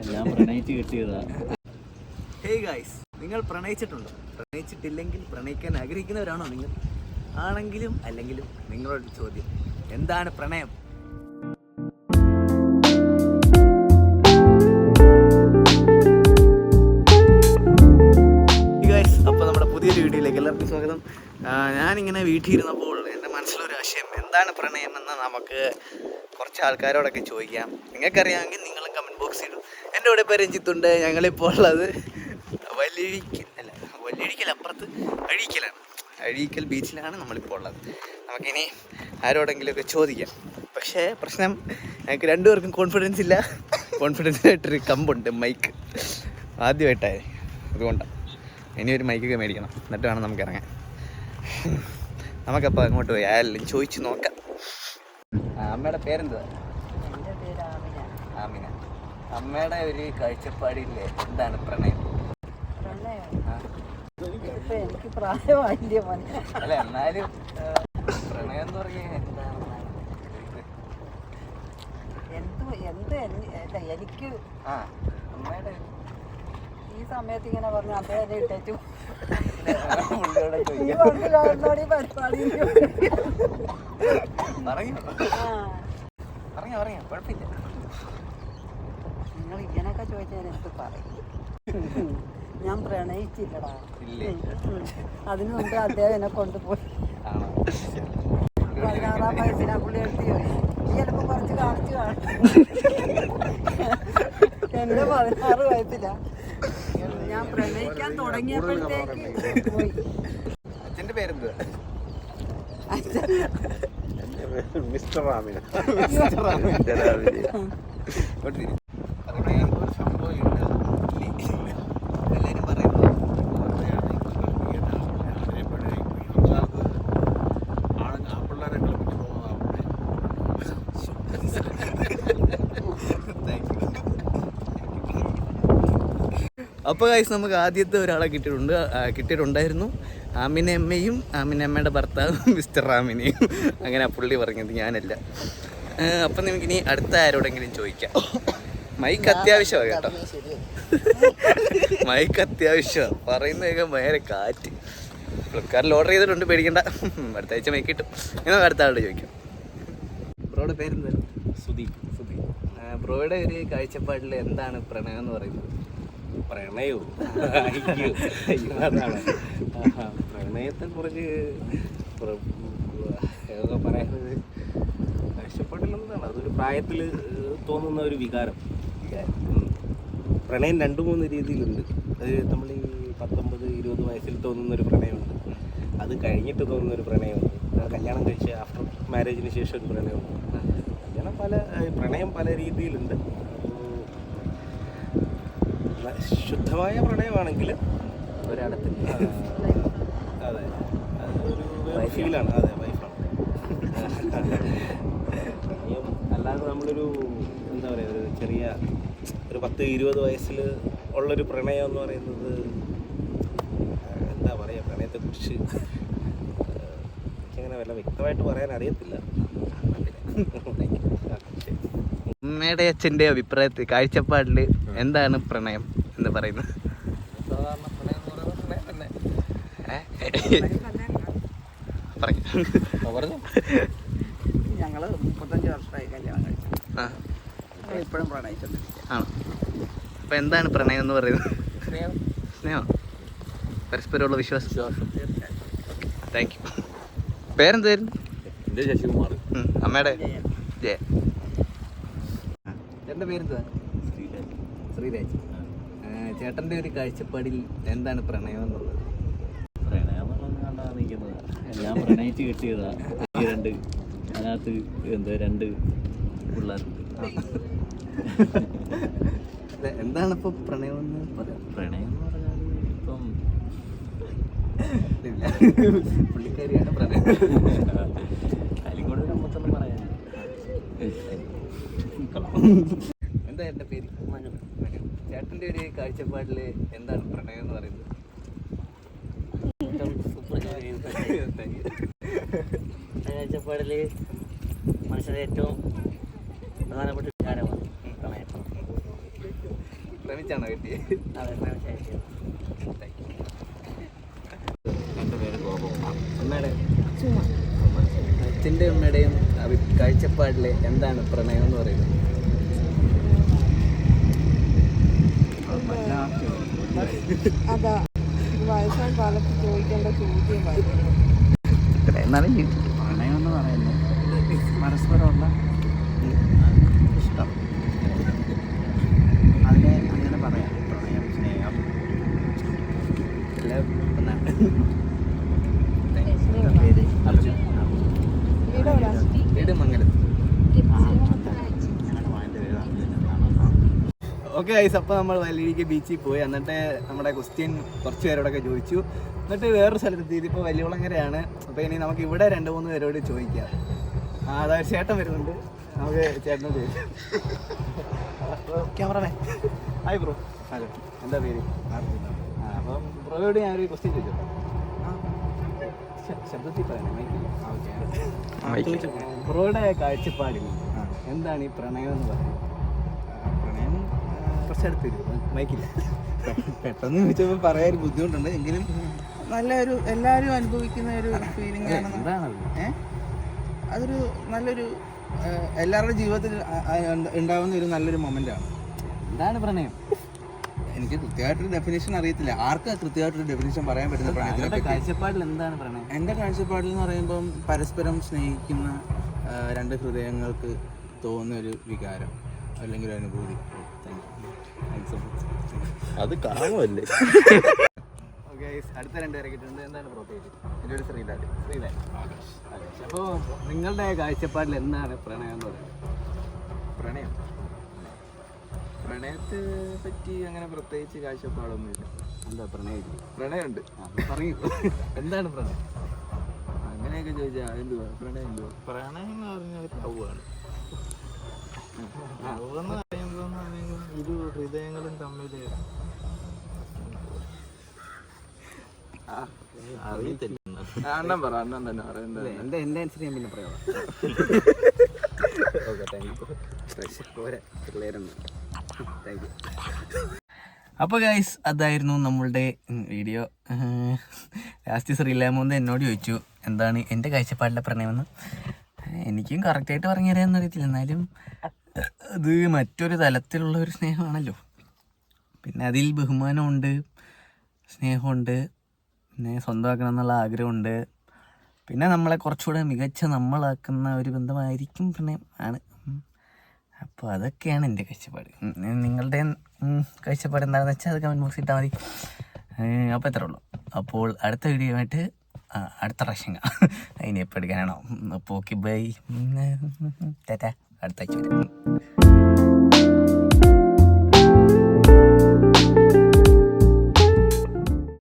എല്ലാം പ്രണയിച്ച് കിട്ടിയതാ. Hey guys നിങ്ങൾ പ്രണയിച്ചിട്ടുണ്ടോ? പ്രണയിച്ചിട്ടില്ലെങ്കിൽ പ്രണയിക്കാൻ ആഗ്രഹിക്കുന്നവരാണോ നിങ്ങൾ? ആണെങ്കിലും അല്ലെങ്കിലും നിങ്ങളോട് ചോദ്യം. എന്താണ് പ്രണയം? അപ്പൊ അപ്പോൾ നമ്മുടെ പുതിയൊരു വീഡിയോയിലേക്ക് എല്ലാവർക്കും സ്വാഗതം. ഞാനിങ്ങനെ വീട്ടിൽ ഇരുന്നപ്പോൾ ആശയം എന്താണ് പ്രണയം എന്ന് നമുക്ക് കുറച്ച് ആൾക്കാരോടൊക്കെ ചോദിക്കാം. നിങ്ങൾക്കറിയാമെങ്കിൽ നിങ്ങളും കമന്റ് ബോക്സ് ഇടും. എന്റെ കൂടെ ഇപ്പോൾ രഞ്ജിത്തുണ്ട് ഞങ്ങളിപ്പോൾ ഉള്ളത് വലിഴിക്കൽ അല്ല വലിഴിക്കൽ അപ്പുറത്ത് അഴീക്കലാണ്. അഴീക്കൽ ബീച്ചിലാണ് നമ്മളിപ്പോൾ ഉള്ളത്. നമുക്കിനി ആരോടെങ്കിലുമൊക്കെ ചോദിക്കാം. പക്ഷേ പ്രശ്നം ഞങ്ങൾക്ക് രണ്ടുപേർക്കും കോൺഫിഡൻസ് ഇല്ല. കോൺഫിഡൻസ് ആയിട്ടൊരു കമ്പുണ്ട് മൈക്ക് ആദ്യമായിട്ടായി. അതുകൊണ്ടാണ് ഇനി ഒരു മൈക്കൊക്കെ മേടിക്കണം. എന്നിട്ട് വേണം നമുക്ക് ഇറങ്ങാൻ. നമുക്കപ്പോൾ അങ്ങോട്ട് പോയി. ആരെല്ലാം ചോദിച്ചു നോക്കാം. അമ്മയുടെ പേരെന്താ ആമിന. അമ്മയുടെ ഒരു കാഴ്ചപ്പാടില്ലേ? എന്താണ് പ്രണയം? എനിക്ക് പ്രായമായില്ലേ അല്ല എന്നാലും പ്രണയം എന്ന് പറഞ്ഞാൽ ഇത്. എന്ത് എന്ത് എനി- എനിക്ക് ആ അമ്മയുടെ ഈ സമയത്ത് ഇങ്ങനെ പറഞ്ഞു അദ്ദേഹം ഇട്ടേച്ചു പുള്ളിയോട് ഈ പണ്ട് പരിപാടി. നിങ്ങൾ ഇങ്ങനൊക്കെ ചോദിച്ചാൽ എനിക്ക് പറയും? ഞാൻ പ്രണയിച്ചില്ലടാ. അതിനു മുമ്പ് അദ്ദേഹം എന്നെ കൊണ്ടുപോയി. പതിനാറാം വയസ്സിനാ പുള്ളി എടുത്ത് പോയി ഈ ചിലപ്പോ കുറച്ച് കാണിച്ചു കാണും. എന്റെ പതിനാറ് വയസ്സിലാ. ഞാൻ പ്രണയിക്കാൻ തുടങ്ങിയപ്പോഴത്തേക്ക് പോയി. പേരെന്ത്? മിസ്റ്റർ റാമിന മിസ്റ്റർ തിരി. പ്രണയം ഒരു സംഭവമുണ്ട്. ഇല്ലേ? എല്ലാരും പറയുന്നത് അപ്പോൾ ഗൈസ് നമുക്ക് ആദ്യത്തെ ഒരാളെ കിട്ടിയിട്ടുണ്ട് കിട്ടിയിട്ടുണ്ടായിരുന്നു ആമിന അമ്മയും ആമിന അമ്മയുടെ ഭർത്താവും മിസ്റ്റർ റാമിനെയും അങ്ങനെ പുള്ളി പറഞ്ഞത് ഞാനല്ല. അപ്പം നമുക്കിനി അടുത്ത ആരോടെങ്കിലും ചോദിക്കാം. മൈക്ക് അത്യാവശ്യമാണ് കേട്ടോ. മൈക്ക് അത്യാവശ്യമാണ് പറയുന്നതൊക്കെ ഭയങ്കര കാറ്റ്. ഫ്ലിപ്കാർട്ടിൽ ഓർഡർ ചെയ്തിട്ടുണ്ട് പേടിക്കണ്ട. അടുത്ത ആഴ്ച മൈക്ക് കിട്ടും. ഇനി നമുക്ക് അടുത്ത ആളോട് ചോദിക്കാം. ബ്രോയുടെ പേര് സുധി സുധി ബ്രോയുടെ ഒരു കാഴ്ചപ്പാടിൽ എന്താണ് പ്രണയം എന്ന് പറയുന്നത്? പ്രണയോ അയ്യോ. അതാണ് പ്രണയത്തെ കുറിച്ച് ഏതൊക്കെ പറയുന്നത് കഷ്ടപ്പെട്ടില്ലെന്നതാണ്. അതൊരു പ്രായത്തിൽ തോന്നുന്ന ഒരു വികാരം. പ്രണയം രണ്ട് മൂന്ന് രീതിയിലുണ്ട്. അത് നമ്മൾ ഈ പത്തൊമ്പത് ഇരുപത് വയസ്സിൽ തോന്നുന്ന ഒരു പ്രണയമുണ്ട്. അത് കഴിഞ്ഞിട്ട് തോന്നുന്ന ഒരു പ്രണയമുണ്ട് കല്യാണം കഴിച്ച് ആഫ്റ്റർ മാരേജിന് ശേഷം ഒരു പ്രണയമുണ്ട്. അങ്ങനെ പല പ്രണയം പല രീതിയിലുണ്ട്. ശുദ്ധമായ പ്രണയമാണെങ്കിൽ ഒരിടത്തിൽ അതെ. അതൊരു ഫീലാണ് അതെ വൈഫാണ് അല്ലാതെ നമ്മളൊരു എന്താ പറയുക ഒരു ചെറിയ ഒരു പത്ത് ഇരുപത് വയസ്സിൽ ഉള്ളൊരു പ്രണയം എന്ന് പറയുന്നത് എന്താ പറയുക പ്രണയത്തെക്കുറിച്ച് എനിക്കങ്ങനെ വല്ല വ്യക്തമായിട്ട് പറയാൻ അറിയത്തില്ല. അമ്മയുടെ അച്ഛന്റെ അഭിപ്രായത്തിൽ കാഴ്ചപ്പാടിൽ എന്താണ് പ്രണയം? എന്ന് പറയുന്നത്? പറഞ്ഞു. ഞങ്ങൾ മുപ്പത്തഞ്ച് വർഷമായി കല്യാണം കഴിച്ചു. ഇപ്പോഴും പ്രണയിച്ചിട്ടില്ല. ആണോ? അപ്പം എന്താണ് പ്രണയം എന്ന് പറയുന്നത്? സ്നേഹം. സ്നേഹം. പരസ്പരമുള്ള വിശ്വാസം. താങ്ക് യു പേരെന്തായിരുന്നു? എന്റെ ശശികുമാർ. അമ്മയുടെ ജയ. എന്റെ പേരെന്താ? ശ്രീരാജ്. ആ, ചേട്ടന്റെ ഒരു കാഴ്ചപ്പാടിൽ എന്താണ് പ്രണയം എന്നുള്ളത്? പ്രണയം എന്നുള്ളത് നിൽക്കുന്നത്. എല്ലാം പ്രണയിച്ച് കിട്ടിയതാ. ഈ രണ്ട് അതിനകത്ത് എന്താ രണ്ട് പിള്ളേരുണ്ട് എന്താണ് ഇപ്പൊ പ്രണയം എന്ന് പറയാം പ്രണയം എന്ന് പറഞ്ഞാൽ ഇപ്പം. പുള്ളിക്കാരിയാണ് പ്രണയം. കാര്യം കൂടെ നമുക്കൊന്നും പറയാൻ എന്താ എന്റെ പേര് മനു മനു ചേട്ടന്റെ ഒരു കാഴ്ചപ്പാടിൽ എന്താണ് പ്രണയം എന്ന് പറയുന്നത്? കാഴ്ചപ്പാടിൽ മനുഷ്യരെ you. കാഴ്ചപ്പാടിൽ മനുഷ്യരുടെ ഏറ്റവും പ്രധാനപ്പെട്ട വികാരമാണ് പ്രണയം. ശ്രമിച്ചാണോ അതെ അച്ഛന്റെ അമ്മയുടെയും അഭി- കാഴ്ചപ്പാടിൽ എന്താണ് പ്രണയം എന്ന് പറയുന്നത്? അതാ വയസ്സാം കാലത്ത് ചോദിക്കേണ്ട ചോദ്യമായിരുന്നു എന്നാലും പ്രണയം എന്ന് പറയുന്നത് പരസ്പരമുള്ള ഇഷ്ടം. അതിനെ അങ്ങനെ പറയാം. പ്രണയം സ്നേഹം. എല്ലാം പേര് അർജുൻ. വീട് എവിടാ? വീട് മംഗലം ഞങ്ങളുടെ വായന്റെ പേര് അർജുൻ എന്നാണ് ഓക്കെ ഐസ് അപ്പോൾ നമ്മൾ വലിയ ബീച്ചിൽ പോയി. എന്നിട്ട് നമ്മുടെ ക്വസ്റ്റ്യൻ കുറച്ച് പേരോടൊക്കെ ചോദിച്ചു. എന്നിട്ട് വേറൊരു സ്ഥലത്ത് വലിയ വലിയകുളങ്ങരയാണ് അപ്പോൾ ഇനി നമുക്ക് ഇവിടെ രണ്ട് മൂന്ന് പേരോട് ചോദിക്കാം. ആ അതായത് ചേട്ടൻ വരുന്നുണ്ട്. നമുക്ക് ചേട്ടനോട് ചോദിക്കാം. ക്യാമറമേ ഹായ് ബ്രോ ഹലോ എന്താ പേര്? അപ്പം ബ്രോയോട് ഞാനൊരു ക്വസ്റ്റ്യൻ ചോദിച്ചോ ശബ്ദത്തിൽ പറയണേ ബ്രോയുടെ കാഴ്ചപ്പാടിൽ എന്താണ് ഈ പ്രണയം എന്ന് പറയുന്നത് പ്രണയം കുറച്ചടുത്ത് വരും മൈക്കില്ല പെട്ടെന്ന് ചോദിച്ചപ്പോൾ പറയാൻ ബുദ്ധിമുട്ടുണ്ട്. എങ്കിലും നല്ലൊരു എല്ലാവരും അനുഭവിക്കുന്ന ഒരു ഫീലിംഗ് ആണ് അതൊരു നല്ലൊരു എല്ലാവരുടെ ജീവിതത്തിൽ ഉണ്ടാവുന്ന ഒരു നല്ലൊരു മൊമെന്റ് ആണ്. എന്താണ് പ്രണയം? എനിക്ക് കൃത്യമായിട്ടൊരു ഡെഫിനേഷൻ അറിയത്തില്ല. ആർക്കാ കൃത്യമായിട്ടൊരു ഡെഫിനേഷൻ പറയാൻ പറ്റുന്ന പ്രണയത്തിനെ കാഴ്ചപ്പാടിൽ എന്താണ് പ്രണയം? എന്റെ കാഴ്ചപ്പാടിൽ എന്ന് പറയുമ്പം പരസ്പരം സ്നേഹിക്കുന്ന രണ്ട് ഹൃദയങ്ങൾക്ക് തോന്നുന്ന ഒരു വികാരം. അല്ലെങ്കിൽ അനുഭൂതി. അത് കാണുമല്ലേ അടുത്ത രണ്ടുപേരെ കിട്ടുന്നത് എന്താണ് പ്രത്യേകിച്ച് എന്റെ ഒരു ശ്രീലാൽ ശ്രീലാൽ അപ്പോൾ നിങ്ങളുടെ കാഴ്ചപ്പാടിൽ എന്താണ് പ്രണയം എന്ന് പറയുന്നത്? പ്രണയം? പ്രണയത്തെ പറ്റി അങ്ങനെ പ്രത്യേകിച്ച് കാഴ്ചപ്പാടൊന്നുമില്ല. എന്താ പ്രണയം? പ്രണയമുണ്ട്. പറയൂ എന്താണ് പ്രണയം? അങ്ങനെയൊക്കെ ചോദിച്ചാൽ എന്തുവാ? പ്രണയം എന്തുവാ? പ്രണയം എന്ന് പറഞ്ഞാൽ ലവ് ലവ് പറയുമ്പോൾ ഇരു ഹൃദയങ്ങളും തമ്മിൽ അണ്ണൻ പറ അണ്ണൻ തന്നെ പറയണ്ട ആൻസർ ഞാൻ പിന്നെ പറയാം ഓക്കെ താങ്ക് യു പോരെ പിള്ളേരുണ്ട് താങ്ക് യു അപ്പോൾ ഗൈസ് അതായിരുന്നു നമ്മളുടെ വീഡിയോ ലാസ്റ്റ് ശ്രീലാമോന്ന് എന്നോട് ചോദിച്ചു എന്താണ് എന്റെ കാഴ്ചപ്പാടിലെ പ്രണയമെന്ന്? എനിക്കും കറക്റ്റായിട്ട് പറഞ്ഞു തരാമെന്ന് അറിയത്തില്ല. എന്നാലും അത് മറ്റൊരു തലത്തിലുള്ള ഒരു സ്നേഹമാണല്ലോ പിന്നെ അതിൽ ബഹുമാനമുണ്ട് സ്നേഹമുണ്ട് പിന്നെ സ്വന്തമാക്കണം എന്നുള്ള ആഗ്രഹമുണ്ട് പിന്നെ നമ്മളെ കുറച്ചുകൂടെ മികച്ച നമ്മളാക്കുന്ന ഒരു ബന്ധമായിരിക്കും പിന്നെ ആണ് അപ്പോൾ അതൊക്കെയാണ് എന്റെ കാഴ്ചപ്പാട് നിങ്ങളുടെ കാഴ്ചപ്പാട് എന്താണെന്ന് വെച്ചാൽ അത് കമന്റ് ബോക്സിൽ ഇട്ടാൽ മതി അപ്പോൾ എത്ര ഉള്ളൂ അപ്പോൾ അടുത്ത വീഡിയോ ആയിട്ട് അടുത്ത പ്രാവശ്യം അതിനെ എപ്പോൾ എടുക്കാനാണോ അപ്പോൾ ഓക്കെ ബൈ ടാറ്റ അടുത്ത ആഴ്ച വരും.